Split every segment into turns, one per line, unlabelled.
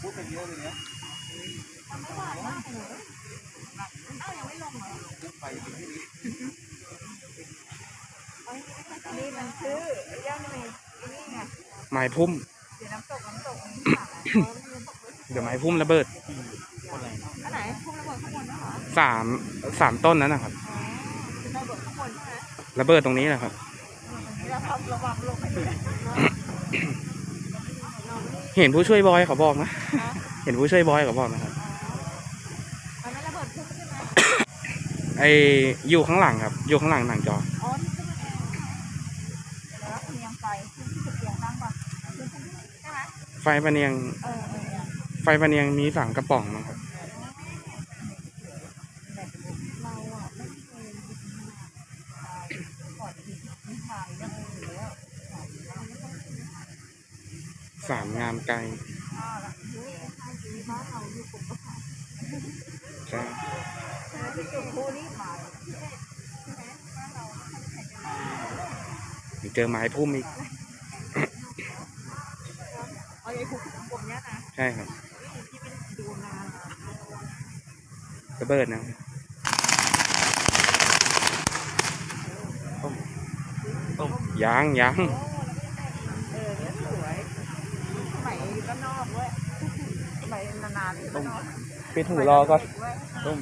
พูดไปเยอะเลยเนี่ยไปที่นี่
นี่มันชื่อย่างในนี่ไง
ไม้พุ่ม
เดี๋ยวน้ำตกน้ำตก
เดี๋ยวไม้พุ่มระเบิด
อันไหนพุ่งระเบิดข้างบนนะเหรอ
สามสามต้นนั้นนะครับ
อ๋อคือระเบิดข้างบนใช่ไหม
ระเบิดตรงนี้นะครับ
อันนี้เราทำระวังลงไป เลย
เห็นผู้ช่วยบอยเขาบอกนะ เห็นผู้ช่วยบอยเขาบอกนะครับ
อันนั้นระเบิดพุ่งใช่ไหม
ไออยู่ข้างหลังครับ อยู่ข้างหลังหนังจอ
อ๋อที่ขึ้นมาเองแล้วเรียงไฟขึ้นที่จุดเรียงตั้งก่อนขึ้นที่ใช่ไหม
ไฟพะเนียง
เออเออเออ
ไฟพะเนียงมีสามกระป๋องนะครับ
เราอะไม่เคยก่อนถึงนิทานก็เลยแล้ว
สามงามไกล
อ่าละเฮ้ยถ้าอยู่บ้านเราอยู่กลุ่มก็ผ่าน
ใช่
ใช่ไหมที่จุด คู่นี่มาใช่ไหมบ้านเราไม่ใช่ใครจะมา
เจอไม้พุ่มอีก
เอาไอ้คุกกลมเนี้ยนะ
ใช่ครับ
ที่เป็นดูนาน
ระเบิดนะ
ต้ม
ยางยาง
เออเนี่ยสวยสมั ยก็นอกเว้ยสมัยนานๆก็นอก
ปิดหูรอก็
ต้ม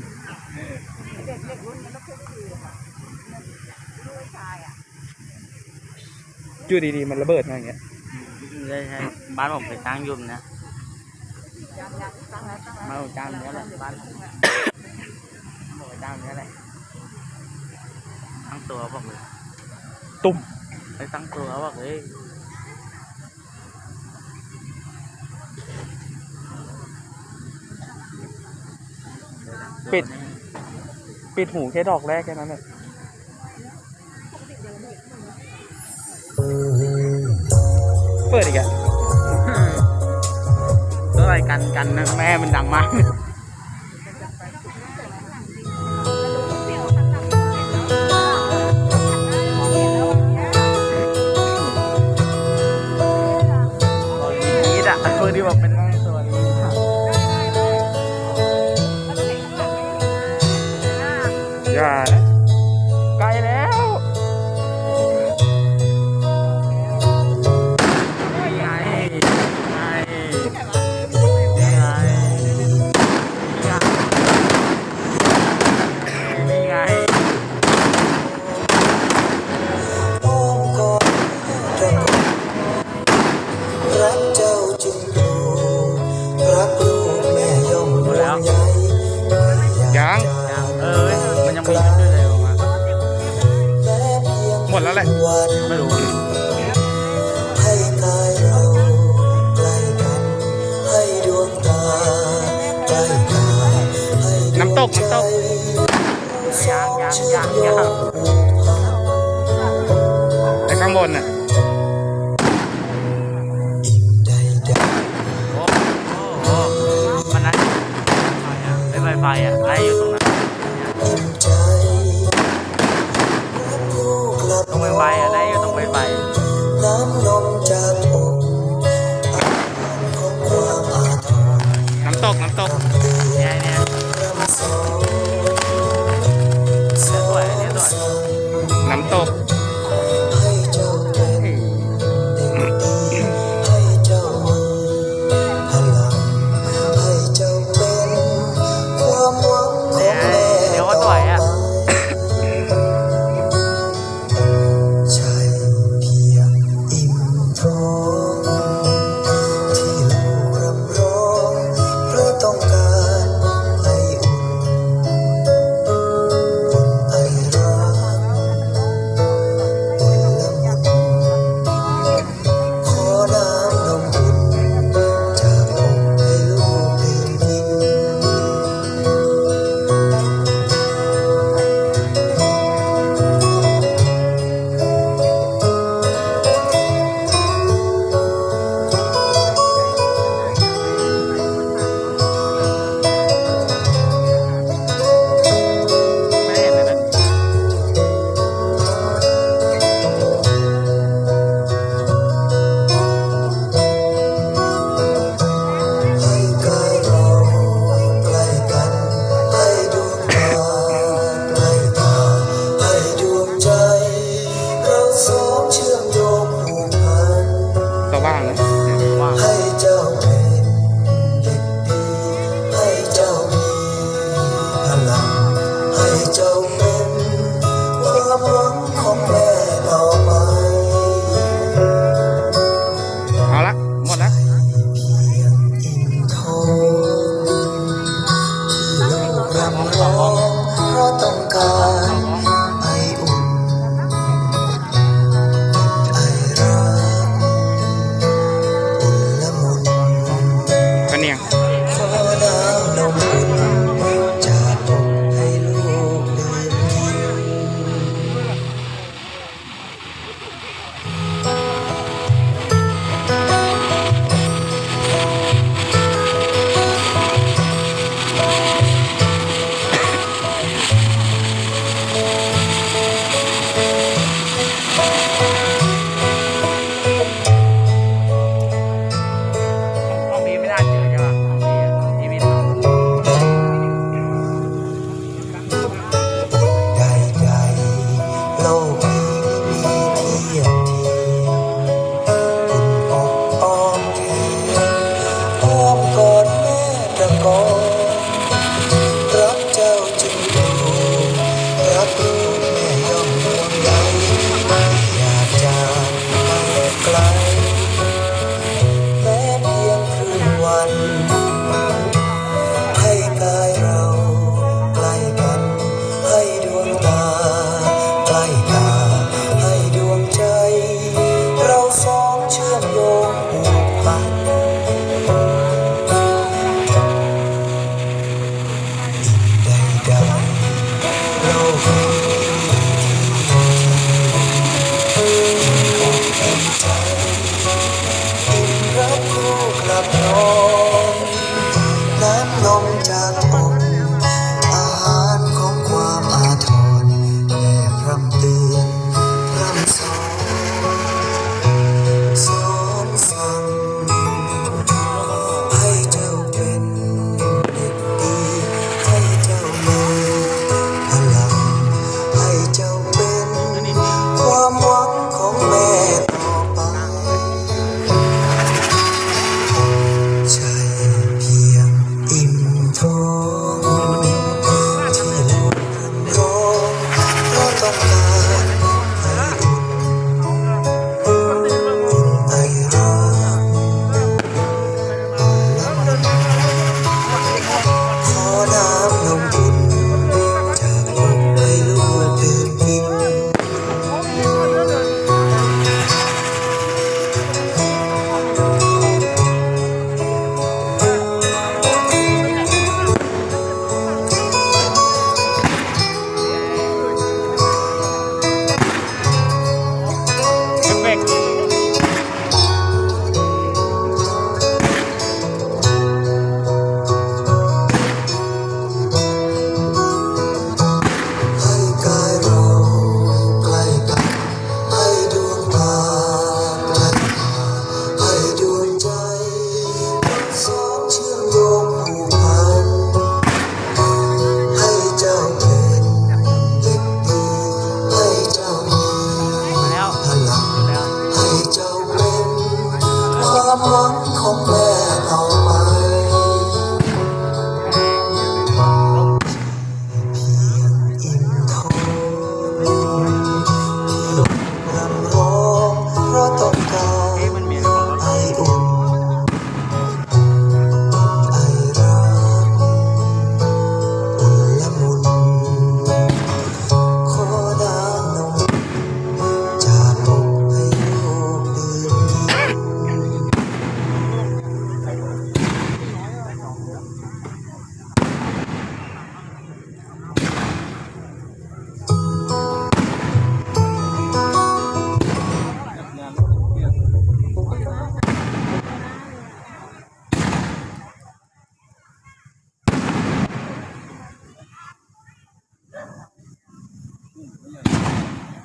เด็กเด็กรุ่นนี้ก็เพิ่งคือค่ะลูกชายอะ
อยู่ดีๆมันระเบิดมาอย่างเงี้ย
ใช่ใช่บ้านผมเคยตั้งยุ่มนะ
ยังยังตั้งแล้วตั้งแล้ว
บ้านผมตั้งเนี้ยแหละบ้านผมผมเคยตั้งเนี้ยแหละตั้งตัวบอกเลย
ตุ้ม
ไปตั้งตัวบอกเลย
ปิด ปิดหูแค่ดอกแรกแค่นั้นแหละเปิดอีกอะ
ก็อะไรกันกันนะแม่มันดังมาก ต
ก
มั
น
ตก
ยังยังยังยัง
แต่ข้างบนน่ะ
โอ้โหมันนั่นไฟอะไฟไฟอะไล่อยู่ตรงนั้น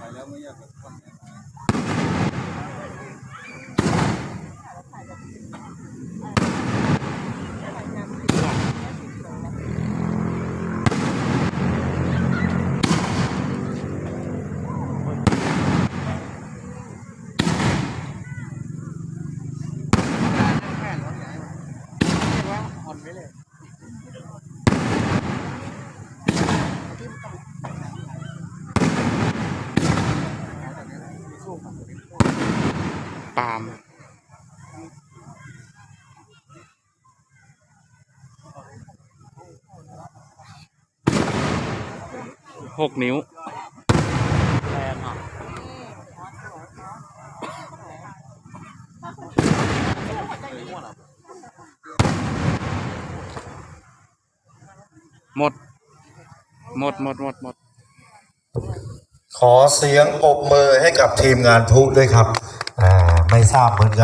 Hãy subscribe cho kênh Ghiền không
bỏ lỡ những video hấp
ปาล์มหกนิ้ว
แรงอะ
หมด หมด หมด หมด หมด
ขอเสียงปรบมือให้กับทีมงานพลุด้วยครับอ่า ไม่ทราบเหมือนกัน